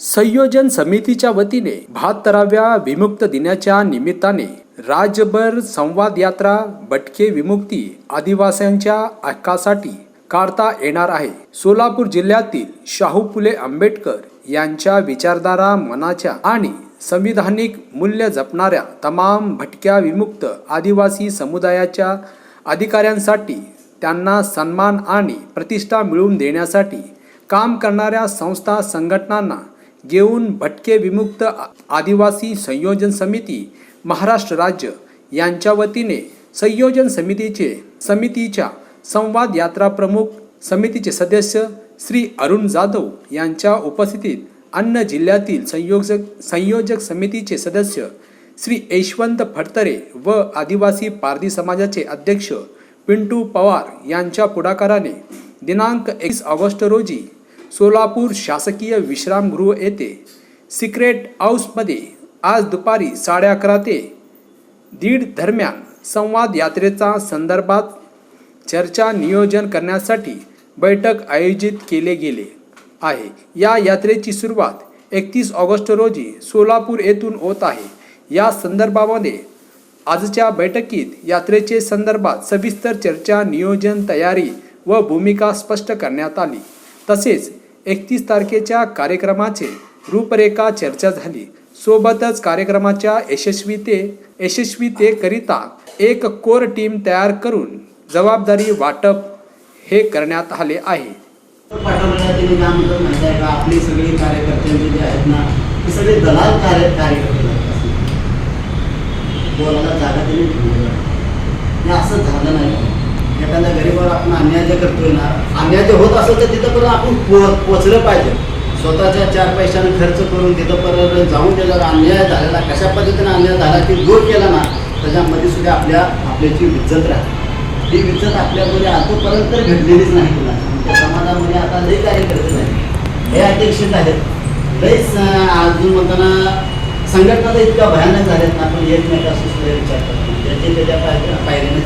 संयोजन समितीच्या वतीने बहात्तराव्या विमुक्त दिनाच्या निमित्ताने राज्यभर संवाद यात्रा भटके विमुक्ती आदिवासींच्या हक्कासाठी काढता येणार आहे. सोलापूर जिल्ह्यातील शाहू फुले आंबेडकर यांच्या विचारधारा मनाच्या आणि संविधानिक मूल्य जपणाऱ्या तमाम भटक्या विमुक्त आदिवासी समुदायाच्या अधिकाऱ्यांसाठी त्यांना सन्मान आणि प्रतिष्ठा मिळवून देण्यासाठी काम करणाऱ्या संस्था संघटनांना घेऊन भटके विमुक्त आ- आदिवासी संयोजन समिती महाराष्ट्र राज्य यांच्या वतीने संयोजन समितीचे समितीच्या संवाद यात्रा प्रमुख समितीचे सदस्य श्री अरुण जाधव यांच्या उपस्थितीत अन्य जिल्ह्यातील संयोजक संयोजक समितीचे सदस्य श्री यशवंत फडतरे व आदिवासी पारधी समाजाचे अध्यक्ष पिंटू पवार यांच्या पुढाकाराने दिनांक एकवीस ऑगस्ट रोजी सोलापूर शासकीय विश्रामगृह येथे सिक्रेट हाऊसमध्ये आज दुपारी साडे अकरा ते दीड दरम्यान संवाद यात्रेचा संदर्भात चर्चा नियोजन करण्यासाठी बैठक आयोजित केले गेले आहे. या यात्रेची सुरुवात एकतीस ऑगस्ट रोजी सोलापूर येथून होत आहे. या संदर्भामध्ये आजच्या बैठकीत यात्रेचे संदर्भात सविस्तर चर्चा नियोजन तयारी व भूमिका स्पष्ट करण्यात आली. तसेच एकतीस तारखेच्या कार्यक्रमाचे रूपरेखा चर्चा झाली. सोबतच कार्यक्रमाच्या यशस्वीते यशस्वीतेकरिता एक कोर टीम तयार करून जबाबदारी वाटप हे करण्यात आले आहे. आपले सगळे कार्यकर्त्यांचे जे आहेत ना ते सगळे दलाल कार्य कार्यकर्ते. बोलायला जागा त्यांनी ठेवली हे असं झालं नाही. एखाद्या गरीबावर आपण अन्याय जे करतोय ना अन्याय जे होत असेल तर तिथं पण आपण पो पोचलं पाहिजे. स्वतःच्या चार पैशाने खर्च करून तिथं परत जाऊन त्याच्यावर अन्याय झालेला कशा पद्धतीने अन्याय झाला की दूर केला ना त्याच्यामध्ये सुद्धा आपल्या आपल्याची इज्जत राहते. ही इज्जत आपल्यामध्ये आजपर्यंत तर घडलेलीच नाही तुला. आमच्या समाजामध्ये आता लई कार्यकर्ते नाही. हे अध्यक्षित आहेत. लईच अजून म्हणताना संघटना इतका भयानक झाल्यात ना आपण एकमेकाशी सुद्धा विचार करतो ज्याचे त्याच्या पायऱ्याने